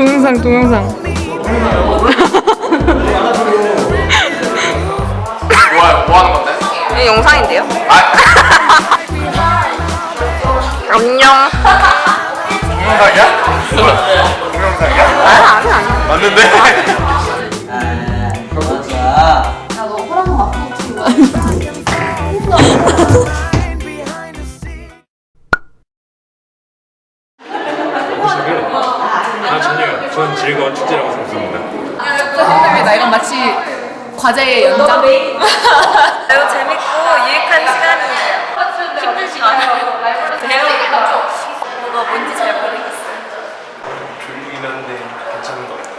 동영상 동영상 뭐, 뭐 하는 건데? 이 영상인데요? 아, 안녕. 동영상이야? 동영상이야? 아, 아니, 아니. 맞는데? 아 전혀요. 전 즐거운 축제라고 생각합니다. 힘듭니다 이건 마치 과제의 연장 매우 재밌고 유익한 시간이에요. 힘들지 않아요. 배우는 뭐가 뭔지 잘 모르겠어요. 졸리긴 한데 괜찮은 것 같아요.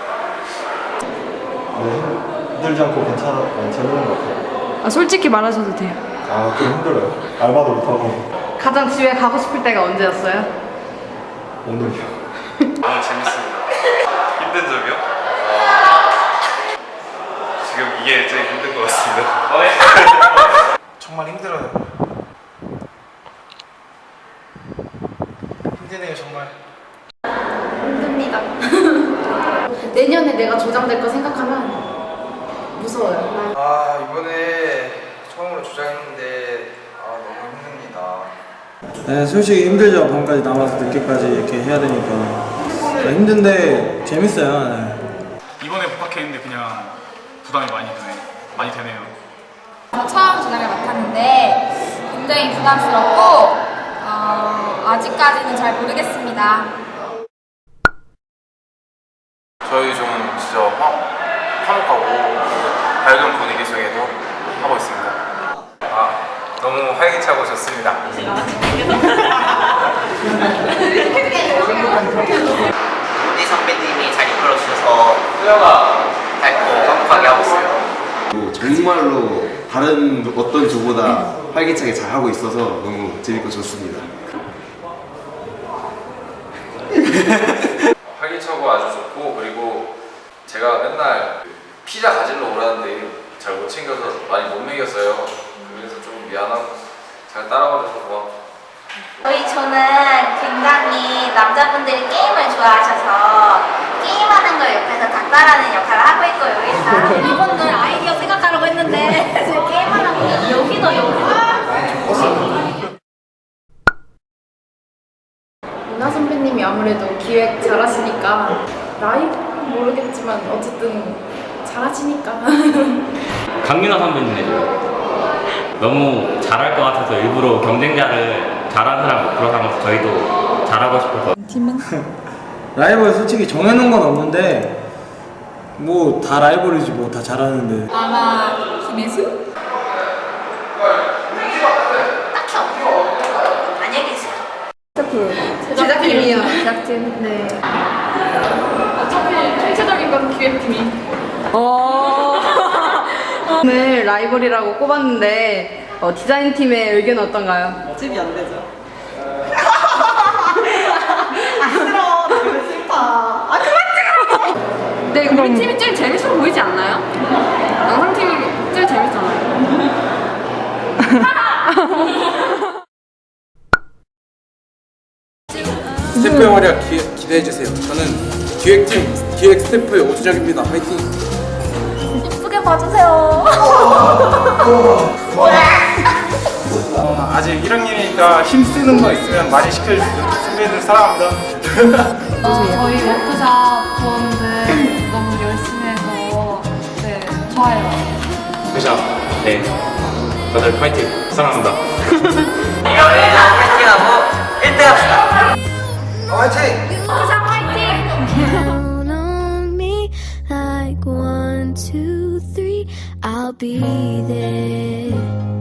네, 힘들지 않고 괜찮아, 어, 재밌는 것 같아요. 아 솔직히 말하셔도 돼요 아, 좀 힘들어요. 알바도 못하고. 가장 집에 가고 싶을 때가 언제였어요? 오늘이요. 너무 재밌습니다. 힘든 점이요? 지금 이게 제일 힘든 것 같습니다. 정말 힘들어요. 힘드네요 정말. 힘듭니다. 내년에 내가 조장될 거 생각하면 무서워요. 아 이번에 처음으로 조장했는데 아 너무 힘듭니다. 네, 솔직히 힘들죠. 밤까지 남아서 늦게까지 이렇게 해야 되니까. 네, 힘든데 재밌어요. 네. 이번에 복학했는데 그냥 부담이 많이 되네. 많이 되네요. 저 처음 조장을 맡았는데 굉장히 부담스럽고 어, 아직까지는 잘 모르겠습니다. 저희 좀 진짜 화, 화목하고 밝은 분위기 속에서 하고 있습니다. 아, 너무 활기차고 좋습니다. 우리 선배님이 잘 이끌어 주셔서 밝고 행복하게 하고 있어요. 정말로 다른 어떤 조보다 활기차게 잘 하고 있어서 너무 재밌고 좋습니다. 활기차고 아주 좋고 그리고 제가 맨날 피자 가지러 오라는데 잘 못 챙겨서 많이 못 먹였어요. 그래서 좀 미안하고 잘 따라와줘서 고맙고. 저희 저는 굉장히 남자분들이 게임을 좋아하셔서 게임하는 걸 옆에서 닥달하는 역할을 하고 있고 여기서 이분들 아이디어 생각하라고 했는데 제가 게임만 하고 여기도 여기도 문화 선배님이 아무래도 기획 잘하시니까 라이브는 모르겠지만 어쨌든 잘하시니까 강민아 선배님이죠. 너무 잘할 것 같아서 일부러 경쟁자를 잘하는 사람 사람 저희도 잘하고 싶어서 라이벌 솔직히 정해놓은 건 없는데 뭐 다 라이벌이지 뭐 다 잘하는데 아마 김혜수? 딱히 없어 만약에 있어 제작팀이요. 제작팀 네. 어차피 총체적인 건 기획팀이. 어. 오늘 라이벌이라고 꼽았는데 어, 디자인 팀의 의견 어떤가요? 집이 안 되죠. 네, 우리 팀이 제일 재밌어 보이지 않나요? 영상 팀이 제일 재밌잖아요. 활약 기, 기대해 주세요. 저는 기획팀 기획 스태프의 오준혁입니다. 화이팅. 예쁘게 봐주세요 어, 아직 1학년이니까 힘쓰는 거 있으면 많이 시켜주세요. 선배님들 사랑합니다. 저희 워크샵 부원들 너무 열심히 해서 네 좋아요 그죠? 네. 다들 파이팅. 사랑합니다. 이번에 파이팅하고 1등 합시다. 화이팅! 워크샵 화이팅! on me like one, two, three. I'll be there.